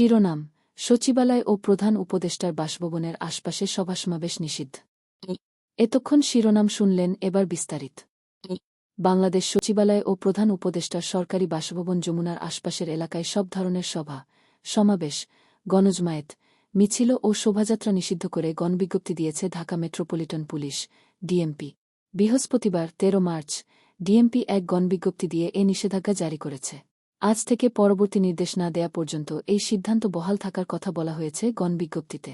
শিরোনাম, সচিবালয় ও প্রধান উপদেষ্টার বাসভবনের আশপাশে সভাসমাবেশ নিষিদ্ধ। এতক্ষণ শিরোনাম শুনলেন এবার বিস্তারিত। বাংলাদেশ সচিবালয় ও প্রধান উপদেষ্টার সরকারি বাসভবন যমুনার আশপাশের এলাকায় সব ধরনের সভা, সমাবেশ, গণজমায়েত, মিছিল ও শোভাযাত্রা নিষিদ্ধ করে গণবিজ্ঞপ্তি দিয়েছে ঢাকা মেট্রোপলিটন পুলিশ, ডিএমপি। বৃহস্পতিবার ১৩ মার্চ, ডিএমপি এক গণবিজ্ঞপ্তি দিয়ে এ নিষেধাজ্ঞা জারি করেছে। আজ থেকে পরবর্তী নির্দেশ না দেয়া পর্যন্ত এই সিদ্ধান্ত বহাল থাকার কথা বলা হয়েছে গণবিজ্ঞপ্তিতে।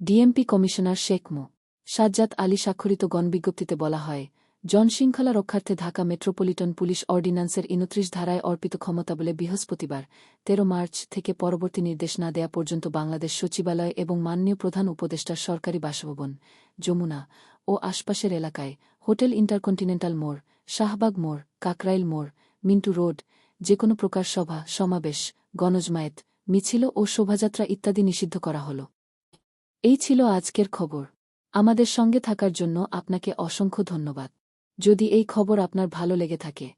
ডিএমপি কমিশনার শেখ মো। সাজ্জাদ আলী স্বাক্ষরিত গণবিজ্ঞপ্তিতে বলা হয়, জনশৃঙ্খলা রক্ষার্থে ঢাকা মেট্রোপলিটন পুলিশ অর্ডিন্যান্সের ইনত্রিশ ধারায় অর্পিত ক্ষমতা বলে বৃহস্পতিবার ১৩ মার্চ থেকে পরবর্তী নির্দেশ না দেয়া পর্যন্ত বাংলাদেশ সচিবালয় এবং মাননীয় প্রধান উপদেষ্টার সরকারি বাসভবন, যমুনা ও আশপাশের এলাকায় হোটেল ইন্টারকন্টিনেন্টাল মোড়, শাহবাগ মোড়, কাকরাইল মোড়, মিন্টু রোড যে কোনো প্রকার সভা, সমাবেশ, গণজমায়েত, মিছিল ও শোভাযাত্রা ইত্যাদি নিষিদ্ধ করা হল। এই ছিল আজকের খবর। আমাদের সঙ্গে থাকার জন্য আপনাকে অসংখ্য ধন্যবাদ। যদি এই খবর আপনার ভালো লেগে থাকে,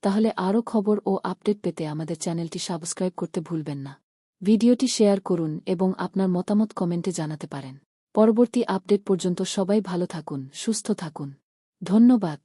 তাহলে আরও খবর ও আপডেট পেতে আমাদের চ্যানেলটি সাবস্ক্রাইব করতে ভুলবেন না। ভিডিওটি শেয়ার করুন এবং আপনার মতামত কমেন্টে জানাতে পারেন। পরবর্তী আপডেট পর্যন্ত সবাই ভালো থাকুন, সুস্থ থাকুন। ধন্যবাদ।